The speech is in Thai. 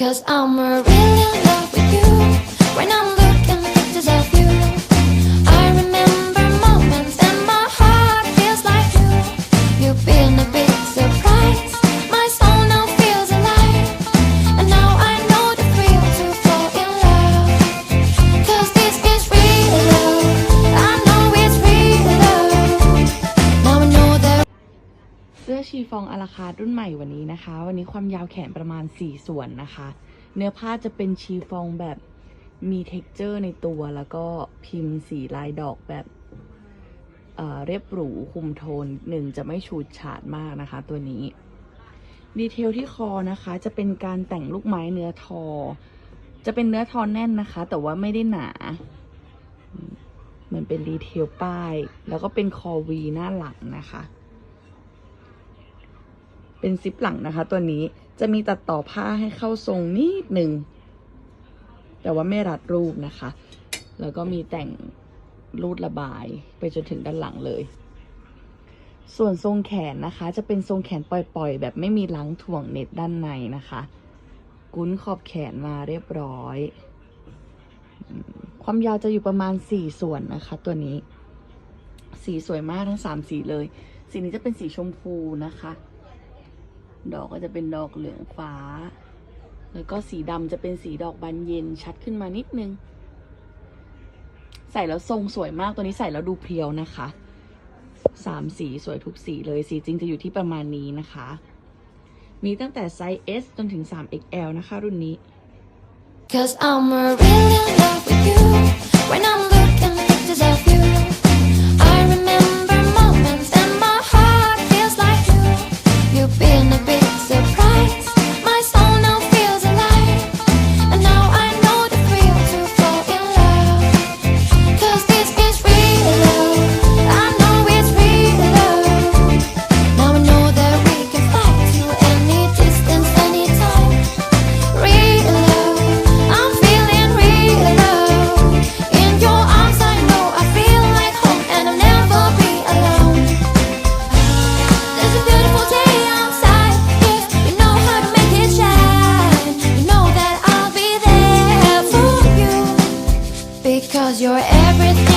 Cause I'm really in love with you. When I'm looking at pictures สื้อชีฟองอาราคาร์ทรุ่นใหม่วันนี้นะคะ วันนี้ความยาวแขนประมาณ 4 ส่วนนะคะ เนื้อผ้าจะเป็นชีฟองแบบมีเท็กเจอร์ในตัวแล้วก็พิมพ์สีลายดอกแบบเเรียบหรูคุมโทนหนึ่งจะไม่ฉูดฉาดมากนะคะ ตัวนี้ดีเทลที่คอนะคะจะเป็นการแต่งลูกไม้เนื้อทอ จะเป็นเนื้อทอแน่นนะคะ แต่ว่าไม่ได้หนาเหมือนเป็นดีเทลป้าย แล้วก็เป็นคอวีหน้าหลังนะคะ เป็นซิปหลังนะคะ ตัวนี้จะมีตัดต่อผ้าให้เข้าทรงนิดหนึ่ง แต่ว่าไม่รัดรูปนะคะ แล้วก็มีแต่งรูดระบายไปจนถึงด้านหลังเลย ส่วนทรงแขนนะคะ จะเป็นทรงแขนปล่อยๆ แบบไม่มีลังถ่วงเน็ตด้านในนะคะ กุ้นขอบแขนมาเรียบร้อย ความยาวจะอยู่ประมาณสี่ส่วนนะคะ ตัวนี้ สีสวยมากทั้งสามสีเลย สีนี้จะเป็นสีชมพูนะคะ ดอกก็จะเป็นดอกเหลืองฟ้า แล้วก็สีดำจะเป็นสีดอกบานเย็นชัดขึ้นมานิดนึง ใส่แล้วทรงสวยมากตัวนี้ใส่แล้วดูเพรียวนะคะสามสีสวยทุกสีเลยสีจริงจะอยู่ที่ประมาณนี้นะคะ มีตั้งแต่ไซส์ S จนถึง 3XL นะคะรุ่นนี้ Cause I'm really in love with you. Because you're everything.